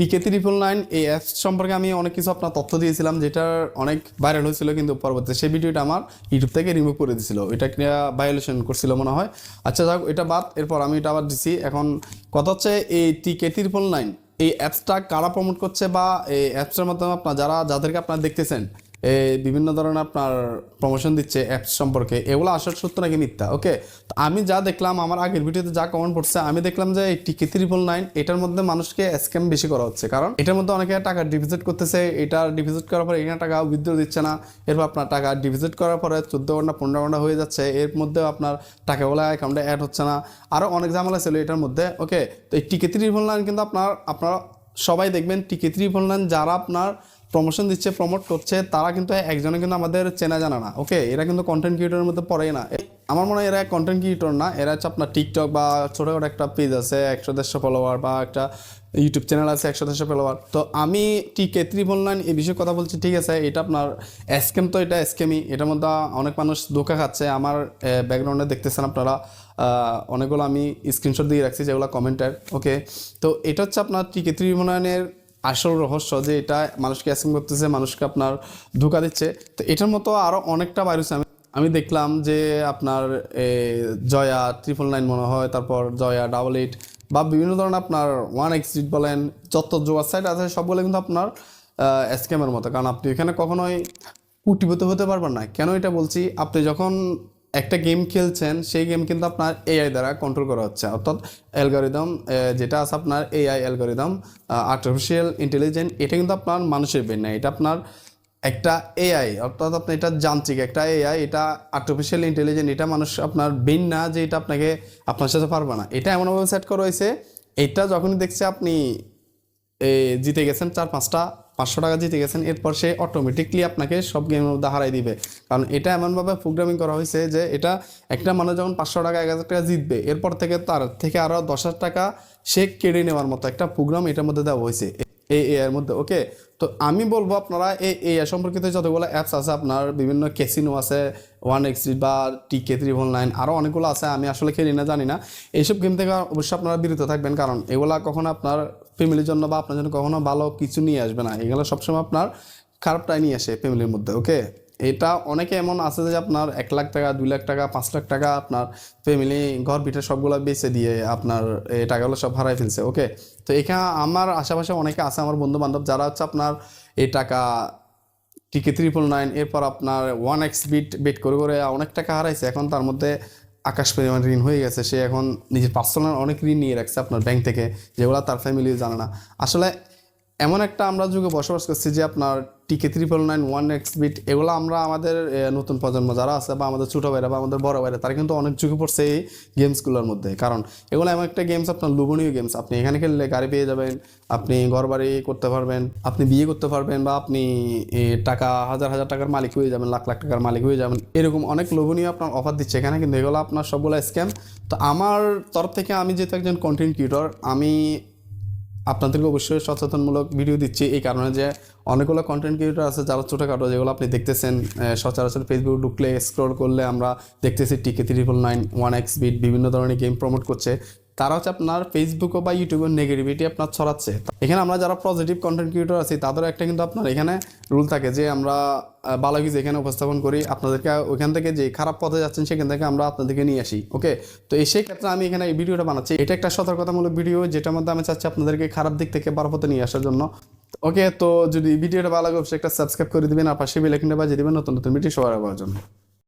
টিকে triple nine এই apps সম্পর্কে আমি অনেক কিছু আপনার তথ্য দিয়েছিলাম যেটা অনেক ভাইরাল হয়েছিল কিন্তু পরবর্তীতে সেই ভিডিওটা আমার ইউটিউব থেকে রিমুভ করে দিয়েছিল এটা একটা ভায়োলেশন করছিল মনে হয়। আচ্ছা যাক এটা বাদ, এরপর আমি এটা আবার দিছি। এখন কথা হচ্ছে এই টিকে ত্রিপল নাইন এই অ্যাপসটা কারা প্রমোট করছে বা এই অ্যাপসটার মাধ্যমে আপনার যারা, যাদেরকে আপনারা দেখতেছেন বিভিন্ন ধরনের আপনার প্রমোশন দিচ্ছে অ্যাপস সম্পর্কে। এগুলো আসার সত্য নাকি মিথ্যা? ওকে তো আমি যা দেখলাম, আমার আগের ভিডিওতে যা কমেন্ট পড়ছে, আমি দেখলাম যে এই টিকে ত্রিপল নাইন এটার মধ্যে মানুষকে স্ক্যাম বেশি করা হচ্ছে। কারণ এটার মধ্যে অনেকে টাকা ডিপোজিট করতেছে, এটা ডিপোজিট করার পরে এখানে টাকা উইথড্র দিচ্ছে না। এরপর আপনার টাকা ডিপোজিট করার পরে চোদ্দ ঘণ্টা, পনেরো ঘণ্টা হয়ে যাচ্ছে। এর মধ্যেও আপনার টাকাগুলো অ্যাকাউন্টে অ্যাড হচ্ছে না। আরও অনেক ঝামেলা ছিল এটার মধ্যে। ওকে তো এই টিকে ত্রিপল নাইন কিন্তু আপনার আপনার সবাই দেখবেন টিকে ত্রিপল নাইন যারা আপনার প্রমোশন দিচ্ছে প্রমোট করছে, তারা কিন্তু একজনে কিন্তু আমাদের চেনা জানা না ওকে এরা কিন্তু কন্টেন্ট ক্রিয়েটরের মধ্যে পড়েই না। আমার মনে হয় এরা কন্টেন্ট ক্রিয়েটর না, এরা হচ্ছে আপনার টিকটক বা ছোটোখাটো একটা পেজ আছে, একশো দেড়শো ফলোয়ার বা একটা ইউটিউব চ্যানেল আছে, একশো দেড়শো ফলোয়ার তো আমি টিকে ত্রিপল নাইন এই বিষয়ে কথা বলছি, ঠিক আছে? এটা আপনার স্ক্যাম তো এটা স্ক্যামই এটার মধ্যে অনেক মানুষ ধোকা খাচ্ছে। আমার ব্যাকগ্রাউন্ডে দেখতেছেন আপনারা। অনেকগুলো আমি স্ক্রিনশট দিয়ে রাখছি যেগুলো কমেন্টের ওকে তো এটা হচ্ছে আপনার টিকে ত্রিপল আসল রহস্য যে এটা মানুষকে অ্যাসিং করতেছে, মানুষকে আপনার ধোকা দিচ্ছে। তো এটার মতো আরও অনেকটা ভাইরাস আমি আমি দেখলাম যে আপনার জয়া ট্রিপল নাইন মনে হয়, তারপর জয়া ডাবল এইট বা বিভিন্ন ধরনের আপনার ওয়ান এক্স এক্সিট বলেন, যত জোয়ার সাইট আছে, সবগুলো কিন্তু আপনার স্ক্যামের মতো। কারণ আপনি এখানে কখনোই কুটিপতি হতে পারবেন না। কেন এটা বলছি? আপনি যখন একটা গেম খেলছেন, সেই গেম কিন্তু আপনার এআই দ্বারা কন্ট্রোল করা হচ্ছে। অর্থাৎ অ্যালগোরিদম যেটা আছে আপনার এআই অ্যালগোরিদম আর্টিফিশিয়াল ইন্টেলিজেন্ট এটা কিন্তু আপনার মানুষের ব্রেন না, এটা আপনার একটা এআই অর্থাৎ আপনি এটা যান্ত্রিক, একটা এআই এটা আর্টিফিশিয়াল ইন্টেলিজেন্ট এটা মানুষ আপনার ব্রেন না যে এটা আপনাকে আপনার সাথে পারবে না। এটা এমনভাবে সেট করা হয়েছে, এটা যখনই দেখছে আপনি জিতে গেছেন চার পাঁচটা পাঁচশো টাকা জিতে গেছেন, এরপর সে অটোমেটিকলি আপনাকে সব গেমের মধ্যে হারাই দিবে। কারণ এটা এমনভাবে প্রোগ্রামিং করা হয়েছে যে এটা একটা মানুষ যখন পাঁচশো টাকা, এক হাজার টাকা জিতবে, এরপর থেকে তার থেকে আরও দশ হাজার টাকা সে কেড়ে নেওয়ার মতো একটা প্রোগ্রাম এটার মধ্যে দেওয়া হয়েছে। এই এ এর মধ্যে ওকে তো আমি বলব আপনারা এই এই সম্পর্কিত যতগুলো অ্যাপস আছে, আপনার বিভিন্ন ক্যাসিনো আছে ওয়ান এক্স বা টিকে থ্রি নাইন আরও অনেকগুলো আছে, আমি আসলে খেলি না, জানি না। এইসব গেম থেকে অবশ্যই আপনারা বিরত থাকবেন, কারণ এগুলা কখনো আপনার ফ্যামিলির জন্য বা আপনার জন্য কখনো ভালো কিছু নিয়ে আসবে না। এগুলো সবসময় আপনার খারাপটাই নিয়ে আসে ফ্যামিলির মধ্যে ওকে এটা অনেকে এমন আছে যে আপনার এক লাখ টাকা, দুই লাখ টাকা, পাঁচ লাখ টাকা আপনার ফ্যামিলি ঘর পিঠে সবগুলো বেচে দিয়ে আপনার এই টাকাগুলো সব হারাই ফেলছে ওকে তো এখানে আমার আশেপাশে অনেকে আছে, আমার বন্ধু বান্ধব যারা হচ্ছে আপনার এই টাকা টিকে ত্রিপল নাইন এরপর আপনার ওয়ান এক্স বিট বেট করে করে অনেক টাকা হারাইছে, এখন তার মধ্যে আকাশ পরিমাণ ঋণ হয়ে গেছে, সে এখন নিজের পার্সোনাল অনেক ঋণ নিয়ে রাখছে আপনার ব্যাংক থেকে, যেগুলো তার ফ্যামিলি জানে না। আসলে এমন একটা আমরা যুগে বসবাস করছি যে আপনার টিকে triple nine one X bit এগুলো আমরা আমাদের নতুন প্রজন্ম যারা আছে বা আমাদের ছোটো ভাইরা বা আমাদের বড় ভাইরা, তারা কিন্তু অনেক ঝুঁকে পড়ছে এই গেমসগুলোর মধ্যে। কারণ এগুলো এমন একটা গেমস আপনার লোভনীয় গেমস আপনি এখানে খেললে গাড়ি পেয়ে যাবেন, আপনি ঘর বাড়ি করতে পারবেন, আপনি বিয়ে করতে পারবেন বা আপনি টাকা, হাজার হাজার টাকার মালিক হয়ে যাবেন, লাখ লাখ টাকার মালিক হয়ে যাবেন। এরকম অনেক লোভনীয় আপনার অফার দিচ্ছে। এখানে কিন্তু এগুলো আপনার সবগুলো স্ক্যাম তো আমার তরফ থেকে আমি যেহেতু একজন কন্টেন্ট ক্রিয়েটর আমি আপনাদেরকে অবশ্যই সচেতনমূলক ভিডিও দিচ্ছি, এই কারণে যে অনেকগুলো কন্টেন্ট ক্রিয়েটর আছে যারা ছোটোখাটো, যেগুলো আপনি দেখতেছেন সচরাচর ফেসবুক ঢুকলে স্ক্রল করলে আমরা দেখতেছি টিকে three four nine one X bit বিভিন্ন ধরনের গেম প্রমোট করছে। তারা হচ্ছে আপনার ফেসবুক বা ইউটিউবের নেগেটিভিটি আপনার ছড়াচ্ছে। এখানে আমরা যারা পজিটিভ কন্টেন্ট ক্রিয়েটর আছি তাদের একটা কিন্তু আপনার এখানে রুল থাকে যে আমরা ভালো কিছু এখানে উপস্থাপন করি, আপনাদেরকে ওইখান থেকে যে খারাপ পথে যাচ্ছেন সেখান থেকে আমরা আপনাদেরকে নিয়ে আসি ওকে তো এই সেই ক্ষেত্রে আমি এখানে এই ভিডিওটা বানাচ্ছি। এটা একটা সতর্কতামূলক ভিডিও, যেটার মধ্যে আমি চাচ্ছি আপনাদেরকে খারাপ দিক থেকে ভালো পথে নিয়ে আসার জন্য। ওকে তো যদি ভিডিওটা ভালো লাগে, অবশ্যই একটা সাবস্ক্রাইব করে দিবেন, আর পাশে বেলাইকনটা বাজিয়ে দিবেন নতুন নতুন ভিডিও সবার আবার জন্য।